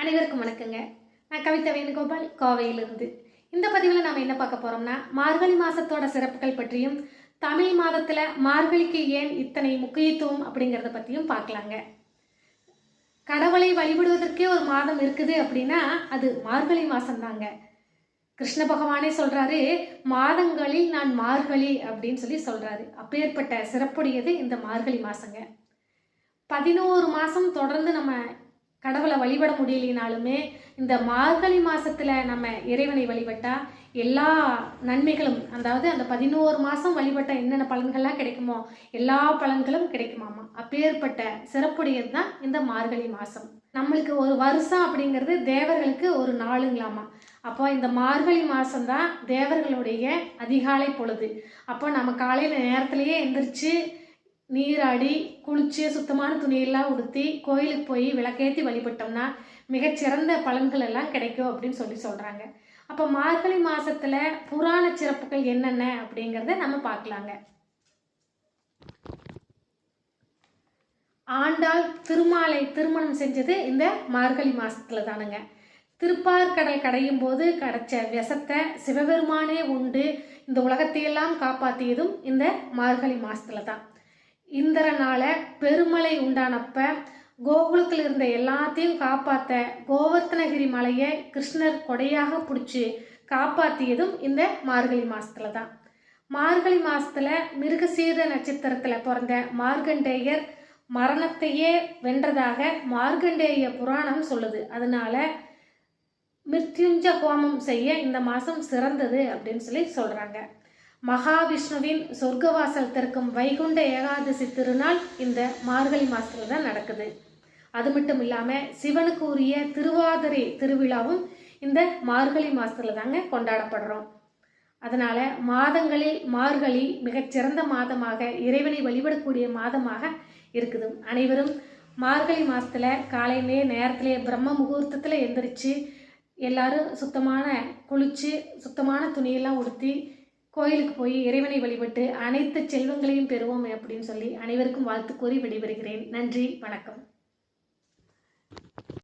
அனைவருக்கும் வணக்கங்க. நான் கவிதா வேணுகோபால் கோவையிலிருந்து. இந்த பதிவில் நாம் என்ன பார்க்க போகிறோம்னா மார்கழி மாதத்தோட சிறப்புகள் பற்றியும் தமிழ் மாதத்தில் மார்கழிக்கு ஏன் இத்தனை முக்கியத்துவம் அப்படிங்கிறத பற்றியும் பார்க்கலாங்க. கடவுளை வழிபடுவதற்கே ஒரு மாதம் இருக்குது அப்படின்னா அது மார்கழி மாதம்தாங்க கிருஷ்ண பகவானே சொல்கிறாரு மாதங்களில் நான் மார்கழி அப்படின்னு சொல்லி சொல்கிறாரு அப்பேற்பட்ட சிறப்புடையது இந்த மார்கழி மாதங்க பதினோரு மாதம் தொடர்ந்து நம்ம கடவுளை வழிபட முடியலினாலுமே இந்த மார்கழி மாசத்துல நம்ம இறைவனை வழிபட்டா எல்லா நன்மைகளும் அதாவது அந்த பதினோரு மாதம் வழிபட்ட என்னென்ன பலன்கள்லாம் கிடைக்குமோ எல்லா பலன்களும் கிடைக்குமாமா? அப்பேற்பட்ட சிறப்புடையது தான் இந்த மார்கழி மாதம் நம்மளுக்கு ஒரு வருஷம் அப்படிங்கிறது தேவர்களுக்கு ஒரு நாளுங்களாமா? அப்போ இந்த மார்கழி மாதம்தான் தேவர்களுடைய அதிகாலை பொழுது. அப்போ நம்ம காலையில் நேரத்திலேயே எந்திரிச்சு நீராடி குளிச்சு சுத்தமான துணியெல்லாம் உடுத்தி கோயிலுக்கு போய் விளக்கேற்றி வழிபட்டோம்னா மிகச்சிறந்த பலன்கள் எல்லாம் கிடைக்கும் அப்படின்னு சொல்லி சொல்கிறாங்க அப்போ மார்கழி மாதத்தில் புராண சிறப்புகள் என்னென்ன அப்படிங்கிறத நம்ம பார்க்கலாங்க. ஆண்டாள் திருமாலை திருமணம் செஞ்சது இந்த மார்கழி மாதத்தில் தானுங்க. திருப்பார்கடல் கடையும் போது கிடைச்ச விஷத்தை சிவபெருமானே உண்டு. இந்த உலகத்தையெல்லாம் காப்பாற்றியதும் இந்த மார்கழி மாதத்தில் தான். இந்திரனால பெருமலை உண்டானப்ப கோகுலத்தில் இருந்த எல்லாத்தையும் காப்பாற்ற கோவர்த்தனகிரி மலையை கிருஷ்ணர் கொடையாக பிடிச்சி காப்பாற்றியதும் இந்த மார்கழி மாசத்துல தான் மார்கழி மாசத்துல மிருகசீர நட்சத்திரத்துல பிறந்த மார்கண்டேயர் மரணத்தையே வென்றதாக மார்கண்டேய புராணம் சொல்லுது. அதனால மிருத்யுஞ்ச ஹோமம் செய்ய இந்த மாதம் சிறந்தது அப்படின்னு சொல்லி சொல்கிறாங்க மகாவிஷ்ணுவின் சொர்க்கவாசல் திறக்கும் வைகுண்ட ஏகாதசி திருநாள் இந்த மார்கழி மாதத்தில் தான் நடக்குது. அது மட்டும் இல்லாமல் சிவனுக்கு உரிய திருவாதிரை திருவிழாவும் இந்த மார்கழி மாதத்தில் தாங்க கொண்டாடப்படுறோம். அதனால் மாதங்களில் மார்கழி மிகச்சிறந்த மாதமாக இறைவனை வழிபடக்கூடிய மாதமாக இருக்குது. அனைவரும் மார்கழி மாதத்தில் காலையிலே நேரத்திலே பிரம்ம முகூர்த்தத்தில் எந்திரிச்சு எல்லாரும் சுத்தமான குளித்து சுத்தமான துணியெல்லாம் உடுத்தி கோயிலுக்கு போய் இறைவனை வழிபட்டு அனைத்து செல்வங்களையும் பெறுவோம் அப்படின்னு சொல்லி அனைவருக்கும் வாழ்த்து கூறி விடைபெறுகிறேன். நன்றி வணக்கம்.